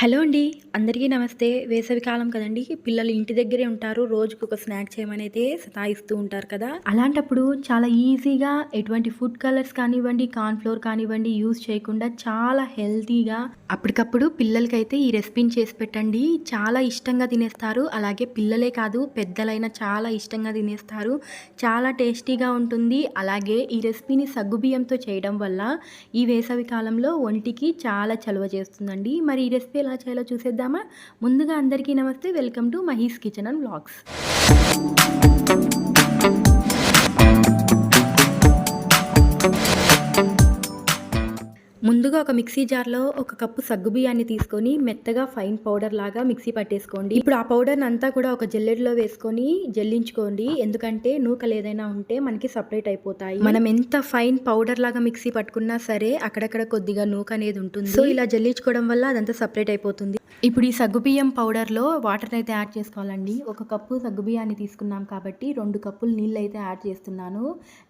Hello అండి అందరికీ నమస్తే. వేసవి కాలం కదండి పిల్లలు ఇంటి దగ్గరే ఉంటారు రోజుకు ఒక స్నాక్ చేయమని అయితే సతాయిస్తూ ఉంటారు కదా. అలాంటప్పుడు చాలా ఈజీగా ఎటువంటి ఫుడ్ కలర్స్ కానివ్వండి కార్న్ ఫ్లోర్ కానివ్వండి యూజ్ చేయకుండా చాలా హెల్తీగా అప్పటికప్పుడు పిల్లలకైతే ఈ రెసిపీని చేసి పెట్టండి. చాలా ఇష్టంగా తినేస్తారు. అలాగే పిల్లలే కాదు పెద్దలైనా చాలా ఇష్టంగా తినేస్తారు. చాలా టేస్టీగా ఉంటుంది. అలాగే ఈ రెసిపీని సగ్గుబియ్యంతో చేయడం వల్ల ఈ వేసవి కాలంలో ఒంటికి చాలా చలువ చేస్తుందండి. మరి ఈ రెసిపీ ఎలా చేయాలో చూసేద్దామా? ముందుగా అందరికీ నమస్తే welcome to Mahi's kitchen and vlogs. ఒక మిక్సీ జార్లో ఒక కప్పు సగ్గు బియ్యాన్ని తీసుకొని మెత్తగా ఫైన్ పౌడర్ లాగా మిక్సీ పట్టేసుకోండి. ఇప్పుడు ఆ పౌడర్ అంతా కూడా ఒక జల్లెడలో వేసుకొని జల్లించుకోండి. ఎందుకంటే నూకలు ఏదైనా ఉంటే మనకి సపరేట్ అయిపోతాయి. మనం ఎంత ఫైన్ పౌడర్ లాగా మిక్సీ పట్టుకున్నా సరే అక్కడక్కడ కొద్దిగా నూక అనేది ఉంటుంది. సో ఇలా జల్లించుకోవడం వల్ల అదంతా సపరేట్ అయిపోతుంది. ఇప్పుడు ఈ సగ్గుబియ్యం పౌడర్లో వాటర్ అయితే యాడ్ చేసుకోవాలండి. ఒక కప్పు సగ్గుబియ్యాన్ని తీసుకున్నాం కాబట్టి రెండు కప్పులు నీళ్ళు అయితే యాడ్ చేస్తున్నాను.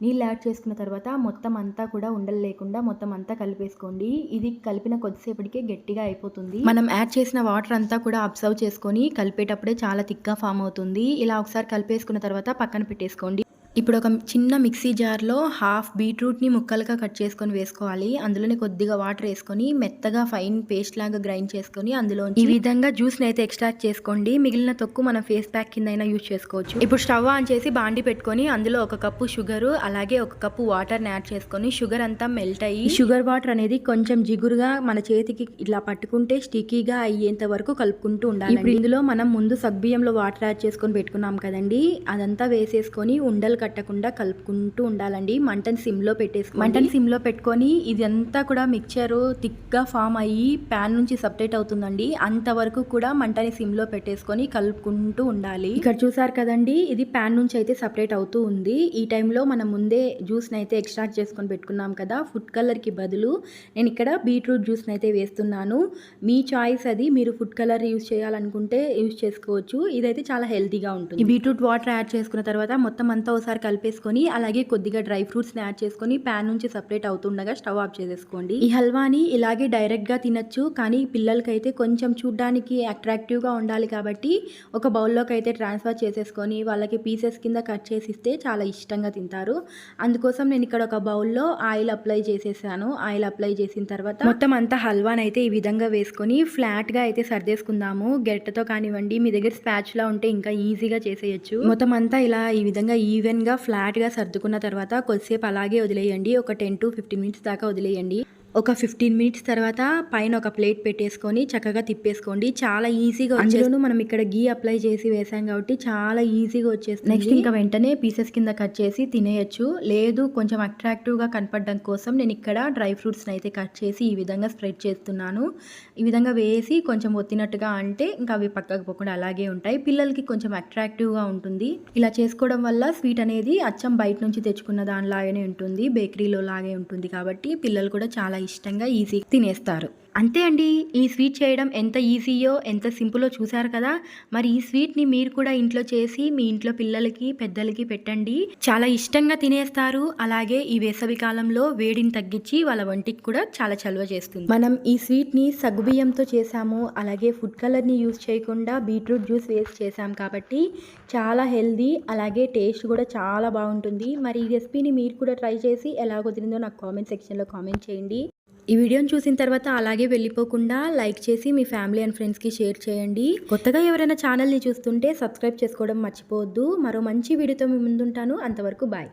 నీళ్ళు యాడ్ చేసుకున్న తర్వాత మొత్తం అంతా కూడా ఉండలు లేకుండా మొత్తం అంతా కలిపేసుకోండి. ఇది కలిపిన కొద్దిసేపటికే గట్టిగా అయిపోతుంది. మనం యాడ్ చేసిన వాటర్ అంతా కూడా అబ్జర్వ్ చేసుకొని కలిపేటప్పుడే చాలా థిక్గా ఫామ్ అవుతుంది. ఇలా ఒకసారి కలిపేసుకున్న తర్వాత పక్కన పెట్టేసుకోండి. ఇప్పుడు ఒక చిన్న మిక్సీ జార్లో హాఫ్ బీట్రూట్ని ముక్కలుగా కట్ చేసుకొని వేసుకోవాలి. అందులోనే కొద్దిగా వాటర్ వేసుకొని మెత్తగా ఫైన్ పేస్ట్ లాగా గ్రైండ్ చేసుకొని అందులో ఈ విధంగా జ్యూస్ని అయితే ఎక్స్ట్రాక్ట్ చేసుకోండి. మిగిలిన తొక్కు మనం ఫేస్ ప్యాక్ కింద అయినా యూజ్ చేసుకోవచ్చు. ఇప్పుడు స్టవ్ ఆన్ చేసి బాండి పెట్టుకొని అందులో ఒక కప్పు షుగర్ అలాగే ఒక కప్పు వాటర్ని యాడ్ చేసుకొని షుగర్ అంతా మెల్ట్ అయ్యి షుగర్ వాటర్ అనేది కొంచెం జిగురుగా మన చేతికి ఇలా పట్టుకుంటే స్టికీగా అయ్యేంత వరకు కలుపుకుంటూ ఉండాలి ఇప్పుడు ఇందులో మనం ముందు సగ్బియ్యంలో వాటర్ యాడ్ చేసుకొని పెట్టుకున్నాం కదండి. అదంతా వేసేసుకొని ఉండలు కట్టకుండా కలుపుకుంటూ ఉండాలండి. మంటని సిమ్లో పెట్టేసి మంటని సిమ్లో పెట్టుకొని ఇదంతా కూడా మిక్చరు థిక్గా ఫామ్ అయ్యి ప్యాన్ నుంచి సపరేట్ అవుతుందండి. అంతవరకు కూడా మంటని సిమ్లో పెట్టేసుకొని కలుపుకుంటూ ఉండాలి. ఇక్కడ చూసారు కదండి ఇది ప్యాన్ నుంచి అయితే సపరేట్ అవుతూ ఉంది. ఈ టైంలో మనం ముందే జ్యూస్ని అయితే ఎక్స్ట్రాక్ట్ చేసుకొని పెట్టుకున్నాం కదా ఫుడ్ కలర్కి బదులు నేను ఇక్కడ బీట్రూట్ జ్యూస్ని అయితే వేస్తున్నాను. మీ చాయిస్ అది మీరు ఫుడ్ కలర్ యూస్ చేయాలనుకుంటే యూస్ చేసుకోవచ్చు. ఇదైతే చాలా హెల్తీగా ఉంటుంది. బీట్రూట్ వాటర్ యాడ్ చేసుకున్న తర్వాత మొత్తం అంతా ఒకసారి కలిపేసుకొని అలాగే కొద్దిగా డ్రై ఫ్రూట్స్ని యాడ్ చేసుకొని ప్యాన్ నుంచి సపరేట్ అవుతుండగా స్టవ్ ఆఫ్ చేసేసుకోండి. ఈ హల్వాని ఇలాగే డైరెక్ట్గా తినచ్చు కానీ పిల్లలకైతే కొంచెం చూడ్డానికి అట్రాక్టివ్గా ఉండాలి కాబట్టి ఒక బౌల్లోకి అయితే ట్రాన్స్ఫర్ చేసేసుకొని వాళ్ళకి పీసెస్ కింద కట్ చేసి ఇస్తే చాలా ఇష్టంగా తింటారు. అందుకోసం నేను ఇక్కడ ఒక బౌల్లో ఆయిల్ అప్లై చేసేసాను. ఆయిల్ అప్లై చేసిన తర్వాత మొత్తం అంతా హల్వాని అయితే ఈ విధంగా వేసుకొని ఫ్లాట్గా అయితే సర్దేసుకుందాము. గెట్టతో కానివ్వండి మీ దగ్గర స్పాచ్లా ఉంటే ఇంకా ఈజీగా చేసేయచ్చు. మొత్తం అంతా ఇలా ఈ విధంగా ఈవెన్గా ఫ్లాట్గా సర్దుకున్న తర్వాత కొద్దిసేపు అలాగే వదిలేయండి. ఒక టెన్ టు ఫిఫ్టీన్ మినిట్స్ దాకా వదిలేయండి. ఒక ఫిఫ్టీన్ మినిట్స్ తర్వాత పైన ఒక ప్లేట్ పెట్టేసుకొని చక్కగా తిప్పేసుకోండి. చాలా ఈజీగా అందులోనూ మనం ఇక్కడ గీ అప్లై చేసి వేసాం కాబట్టి చాలా ఈజీగా వచ్చేస్తుంది. నెక్స్ట్ ఇంకా వెంటనే పీసెస్ కింద కట్ చేసి తినేయచ్చు. లేదు కొంచెం అట్రాక్టివ్గా కనపడడం కోసం నేను ఇక్కడ డ్రై ఫ్రూట్స్ని అయితే కట్ చేసి ఈ విధంగా స్ప్రెడ్ చేస్తున్నాను. ఈ విధంగా వేసి కొంచెం ఒత్తినట్టుగా అంటే ఇంకా అవి పక్కకు పోకుండా అలాగే ఉంటాయి. పిల్లలకి కొంచెం అట్రాక్టివ్గా ఉంటుంది. ఇలా చేసుకోవడం వల్ల స్వీట్ అనేది అచ్చం బయట నుంచి తెచ్చుకున్న దానిలాగానే ఉంటుంది. బేకరీలో లాగే ఉంటుంది కాబట్టి పిల్లలు కూడా చాలా ఇష్టంగా ఈజీ తినేస్తారు. అంతే అండి. ఈ స్వీట్ చేయడం ఎంత ఈజీయో ఎంత సింపులో చూసారు కదా? మరి ఈ స్వీట్ని మీరు కూడా ఇంట్లో చేసి మీ ఇంట్లో పిల్లలకి పెద్దలకి పెట్టండి. చాలా ఇష్టంగా తినేస్తారు. అలాగే ఈ వేసవి కాలంలో వేడిని తగ్గించి వాళ్ళ వంటికి కూడా చాలా చలువ చేస్తుంది. మనం ఈ స్వీట్ని సగ్గుబియ్యంతో చేసాము అలాగే ఫుడ్ కలర్ని యూస్ చేయకుండా బీట్రూట్ జ్యూస్ వేసి చేసాం కాబట్టి చాలా హెల్దీ అలాగే టేస్ట్ కూడా చాలా బాగుంటుంది. మరి ఈ రెసిపీని మీరు కూడా ట్రై చేసి ఎలా కుదిరిందో నాకు కామెంట్ సెక్షన్లో కామెంట్ చేయండి. ఈ వీడియోని చూసిన తర్వాత అలాగే వెళ్ళిపోకుండా లైక్ చేసి మీ ఫ్యామిలీ అండ్ ఫ్రెండ్స్కి షేర్ చేయండి. కొత్తగా ఎవరైనా ఛానల్ని చూస్తుంటే సబ్స్క్రైబ్ చేసుకోవడం మర్చిపోవద్దు. మరో మంచి వీడియోతో మీ ముందుంటాను. అంతవరకు బాయ్.